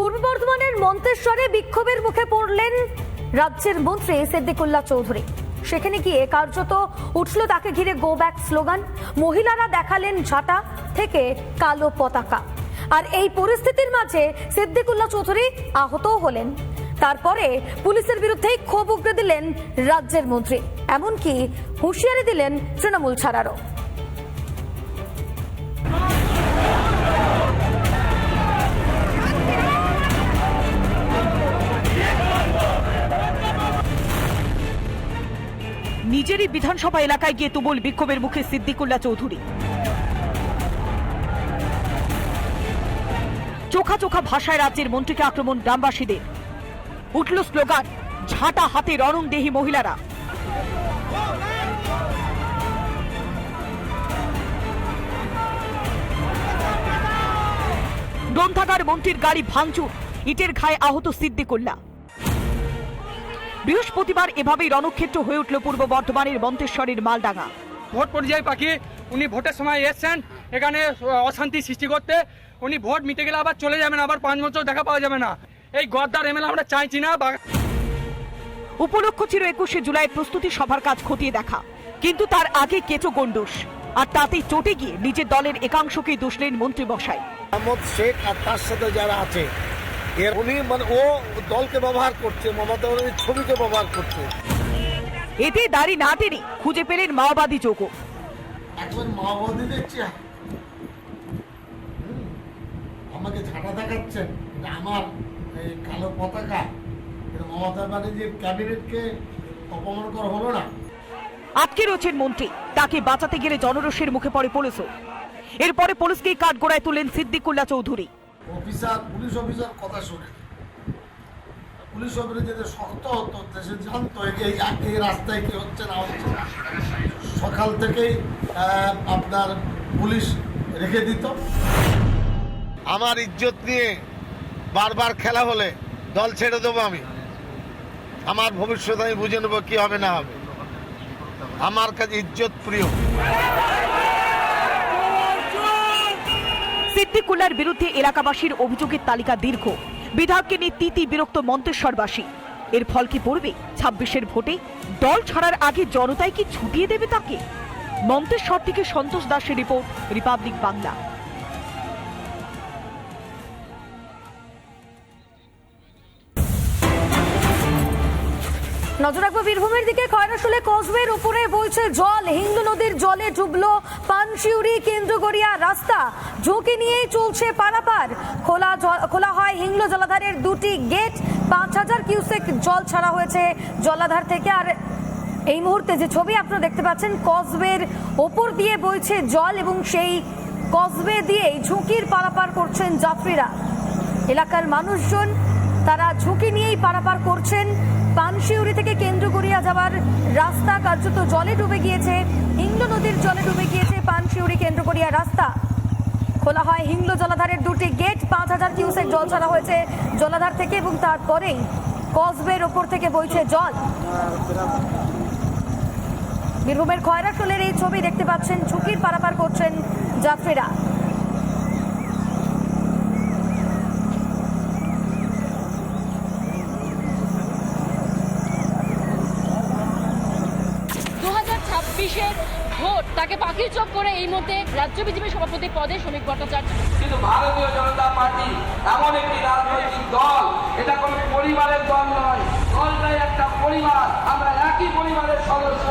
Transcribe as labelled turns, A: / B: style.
A: পূর্ব বর্ধমানের মন্তেশ্বরে বিক্ষোভের মুখে পড়লেন রাজ্যের মন্ত্রী সিদ্দিকুল্লাহ চৌধুরী। সেখানে গিয়ে কার্যত উঠল তাকে ঘিরে গো ব্যাক স্লোগান মহিলারা দেখালেন ঝাঁটা থেকে কালো পতাকা। আর এই পরিস্থিতির মাঝে সিদ্দিকুল্লাহ চৌধুরী আহতও হলেন। তারপরে পুলিশের বিরুদ্ধেই ক্ষোভ উগড়ে দিলেন রাজ্যের মন্ত্রী। এমনকি হুঁশিয়ারি দিলেন তৃণমূল ছাড়ারও।
B: নিজেরই বিধানসভা এলাকায় গিয়ে তুমুল বিক্ষোভের মুখে সিদ্দিকুল্লাহ চৌধুরী। চোখা চোখা ভাষায় রাজ্যের মন্ত্রীকে আক্রমণ গ্রামবাসীদের। উঠল স্লোগান, ঝাঁটা হাতে রণংদেহী মহিলারা। গ্রন্থাগার মন্ত্রীর গাড়ি ভাঙচুর, ইটের ঘায়ে আহত সিদ্দিকুল্লাহ। বৃহস্পতিবার এভাবেই রণক্ষেত্র হয়ে উঠল পূর্ব বর্ধমানের মন্তেশ্বরের মালডাঙ্গা।
C: ভোট পরিযায়ী পাখি উনি ভোটের সময় এসছেন এখানে অশান্তি সৃষ্টি করতে। উনি ভোট মিটে গেলে আবার চলে যাবেন আবার পাঁচ বছর দেখা পাওয়া যাবে না। এই গদ্দার এমএলএ আমরা চাইছি না বা-
B: উপলক্ষ ছিল একুশে জুলাই প্রস্তুতি সভার কাজ খতিয়ে দেখা। কিন্তু তার আগে কেচো গন্ডুস আর তাতেই চটে গিয়ে নিজের দলের একাংশকেই দোষলেন মন্ত্রী মশাই।
D: মোহাম্মদ শেখ আর তার সাথে যারা আছে এর উনি মানে ও দলকে ব্যবহার করছে মমতা ব্যানার্জির ছবিকে ব্যবহার করছে।
B: এতে দাড়ি না টেনে খুঁজে পেলেন মাওবাদী যোগ
D: একজন মাওবাদী দেখছি আমাকে ঝাঁটা দেখাচ্ছেন আমার এই কালো পতাকা। মমতা ব্যানার্জির ক্যাবিনেটকে অপমান করা হলো না।
B: আটকে রয়েছেন মন্ত্রী তাকে বাঁচাতে গেলে জনরোষের মুখে পড়ে পুলিশও। এরপরে পুলিশকেই কাঠগোড়ায় তুলেন Siddiqullah Chowdhury.
D: Officer, police officer কথা শুনে। পুলিশ অফিসার যদি শক্ত হতো, দেশে জানতো এই এই রাস্তায় কি হচ্ছে না হচ্ছে। সকাল থেকেই আপনার পুলিশ রেখে দিত। আমার ইজ্জত নিয়ে বারবার খেলা হলে দল ছেড়ে দেবো আমি। আমার ভবিষ্যৎ আমি বুঝে নেব কি হবে না হবে। আমার কাছে ইজ্জত প্রিয়।
B: সিদ্দিকুল্লার বিরুদ্ধে এলাকাবাসীর অভিযোগের তালিকা দীর্ঘ। বিধায়ককে নিয়ে তিতি বিরক্ত মন্তেশ্বরবাসী। এর ফল কি পড়বে? ছাব্বিশের ভোটে দল ছাড়ার আগে জনতায় কি ছুটিয়ে দেবে তাকে? মন্তেশ্বর থেকে সন্তোষ দাসের রিপোর্ট, রিপাবলিক বাংলা।
A: নজর রাখব বীরভূমের দিকে। খয়রাশুলে কসবের উপরে বইছে জল। হিন্দু নদীর জলে ডুবলো পানশিউরি কেন্দ্রগড়িয়া রাস্তা। ঝুঁকি নিয়েই চলছে পারাপার। খোলা খোলা হয় হিংলো জলাধারের দুটি গেট। পাঁচ হাজার কিউসেক জল ছাড়া হয়েছে জলাধার থেকে। আর এই মুহূর্তে যে ছবি আপনারা দেখতে পাচ্ছেন, কসবের ওপর দিয়ে বইছে জল এবং সেই কসবে দিয়েই ঝুঁকির পারাপার করছেন যাত্রীরা। এলাকার মানুষজন, তারা ঝুঁকি নিয়েই পারাপার করছেন। পানশিউরি থেকে কেন্দ্র কেন্দ্রগড়িয়া যাওয়ার রাস্তা কার্যত জলে ডুবে গিয়েছে। হিংলো নদীর জলে ডুবে গিয়েছে পানশিউরি কেন্দ্রগড়িয়া রাস্তা। খোলা হয় হিংলো জলাধারের দুটি গেট। পাঁচ হাজার কিউসেক জল ছাড়া হয়েছে জলাধার থেকে এবং তারপরেই কসবের ওপর থেকে বইছে জল। বীরভূমের খয়রাশোলের এই ছবি দেখতে পাচ্ছেন, ঝুঁকির পারাপার করছেন যাত্রীরা
E: দু হাজার ছাব্বিশের ভোট। তাকে পাখির চোখ করে এই মুহূর্তে রাজ্য বিজেপি সভাপতি পদে শ্রমিক ভট্টাচার্য।
F: কিন্তু ভারতীয় জনতা পার্টি এমন একটি রাজনৈতিক দল, এটা কোনো পরিবারের দল নয়। দলটাই একটা পরিবার। আমরা একই পরিবারের সদস্য।